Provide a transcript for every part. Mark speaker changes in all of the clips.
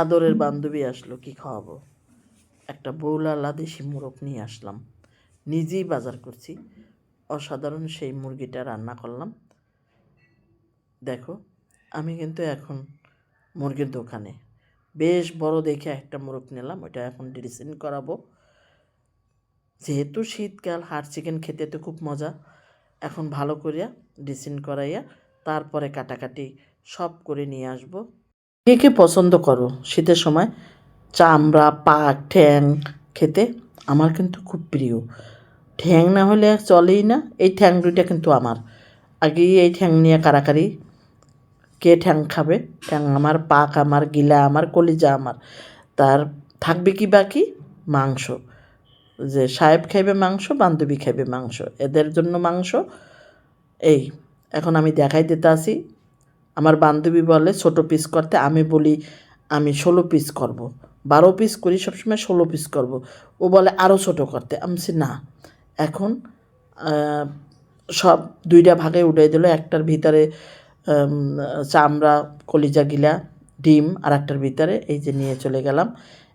Speaker 1: আদরের বান্ধবী আসলো, কি খাওয়াবো? একটা বৌলালা দেশি মোরগ নিয়ে আসলাম। নিজেই বাজার করছি। অসাধারণ সেই মুরগিটা রান্না করলাম। দেখো, আমি কিন্তু এখন মুরগির দোকানে। বেশ বড় দেখে একটা মোরগ নিলাম ওটা এখন ড্রেসিং করাবো। যেহেতু শীতকাল হাড় চিকেন খেতে তো খুব মজা। এখন ভালো করিয়া ড্রেসিং করাইয়া তারপরে কাটাকাটি সব করে নিয়ে আসব। কে কে পছন্দ করো? শীতের সময় চামড়া পাক ঠ্যাং খেতে আমার কিন্তু খুব প্রিয়। ঠ্যাং না হলে চলেই না, এই ঠ্যাং দুইটা কিন্তু আমার। আগেই এই ঠ্যাং নিয়ে কারাকারি। কে ঠ্যাং খাবে? ঠ্যাং আমার, পাক আমার, গিলা আমার, কলিজা আমার। তার থাকবে কি বাকি? মাংস। যে সাহেব খাইবে মাংস, বান্ধবী খাইবে মাংস। এদের জন্য মাংস। এই, এখন আমি দেখাই দিতে আসি। আমার বান্ধবী বলে, ছোট পিস করতে আমি বলি, আমি ষোলো পিস করব। বারো পিস করি, সবসময় ষোলো পিস করব। ও বলে আরও ছোট করতে। আমি না। এখন সব দুইটা ভাগে উঠাই দিল। একটার ভিতরে চামড়া, কলিজা গিলা, ডিম, আর একটার ভিতরে এই যে নিয়ে চলে গেলাম।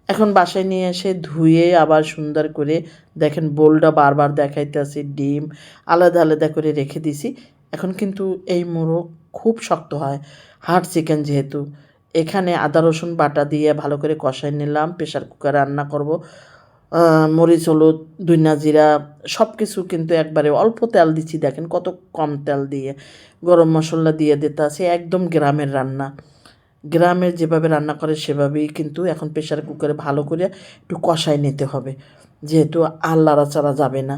Speaker 1: এখন বাসায় নিয়ে এসে ধুয়ে আবার সুন্দর করে দেখেন, বোলটা বারবার দেখাইতে আসি ডিম আলাদা আলাদা করে রেখে দিছি। এখন কিন্তু এই মোরগ খুব শক্ত হয়। হার্ড চিকেন যেহেতু। এখানে আদা, রসুন বাটা দিয়ে ভালো করে কষাই নিলাম। প্রেশার কুকারে রান্না করব। মরিচ, হলুদ দুইনা জিরা সব কিছু কিন্তু একবারে অল্প তেল দিচ্ছি। দেখেন কত কম তেল দিয়ে গরম মশলা দিয়ে দিতে আছে একদম গ্রামের রান্না। গ্রামের যেভাবে রান্না করে সেভাবেই কিন্তু এখন প্রেশার কুকারে ভালো করে একটু কষাই নিতে হবে। যেহেতু আর লাড়াচাড়া যাবে না।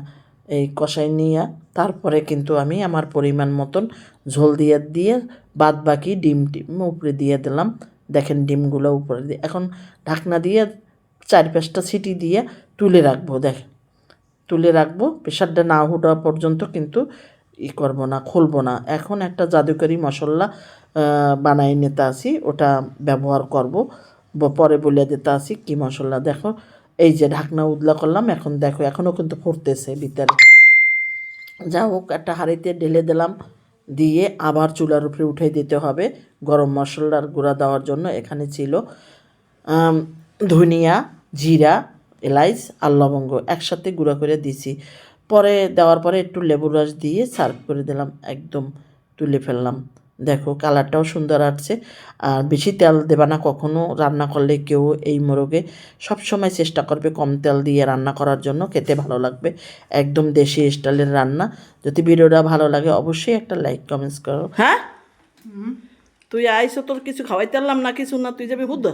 Speaker 1: এই কষাই নিয়ে তারপরে কিন্তু আমি আমার পরিমাণ মতন ঝোল দিয়ে দিয়ে বাদ বাকি ডিম টিম উপরে দিয়ে দিলাম। দেখেন ডিমগুলো উপরে দিয়ে। এখন ঢাকনা দিয়ে চার পাঁচটা সিটি দিয়ে তুলে রাখব, দেখেন। তুলে রাখব, প্রেশারটা না ওঠা পর্যন্ত কিন্তু ই করব না, খুলবো না। এখন একটা জাদুকরি মশলা বানাই নিতে আসি, ওটা ব্যবহার করব। পরে বলে দিতে আসি কী মশলা, দেখো। এই যে ঢাকনা উদলা করলাম, এখন দেখো, এখনও কিন্তু ফুটতেছে ভিতরে যা হোক, একটা হাঁড়িতে ঢেলে দিলাম, দিয়ে আবার চুলার উপরে উঠে দিতে হবে। গরম মশলার গুঁড়া দেওয়ার জন্য এখানে ছিল ধনিয়া, জিরা, এলাইচ আর লবঙ্গ একসাথে গুঁড়া করে দিছি পরে দেওয়ার পরে একটু লেবুর রস দিয়ে সার্ভ করে দিলাম, একদম তুলে ফেললাম। দেখো কালারটাও সুন্দর আসছে। আর বেশি তেল দেবা না কখনো রান্না করলে কেউ এই মোরগে সবসময় চেষ্টা করবে কম তেল দিয়ে রান্না করার জন্য খেতে ভালো লাগবে। একদম দেশি স্টাইলের রান্না। যদি ভিডিওটা ভালো লাগে অবশ্যই একটা লাইক কমেন্টস করো। হ্যাঁ? তুই আইসো তোর কিছু খাওয়াইতে পারলাম না কিছু না তুই যাবি হুদ?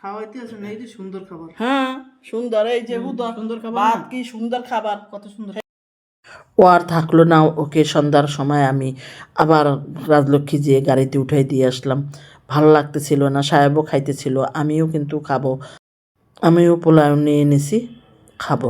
Speaker 2: খাওয়াইতে আসুন এই যে সুন্দর খাবার।
Speaker 1: হ্যাঁ সুন্দর এই যে হুদ।
Speaker 2: সুন্দর খাবার
Speaker 1: ভাত কি সুন্দর খাবার।
Speaker 2: কত সুন্দর।
Speaker 1: ও আর থাকল না, ওকে সন্ধ্যার সময় আমি আবার রাজলক্ষ্মী যেয়ে গাড়িতে উঠাই দিয়ে আসলাম। ভালো লাগতেছিল না, সাহেবও খাইতেছিল, আমিও কিন্তু খাব। আমিও পোলাও নিয়ে এনেছি, খাব।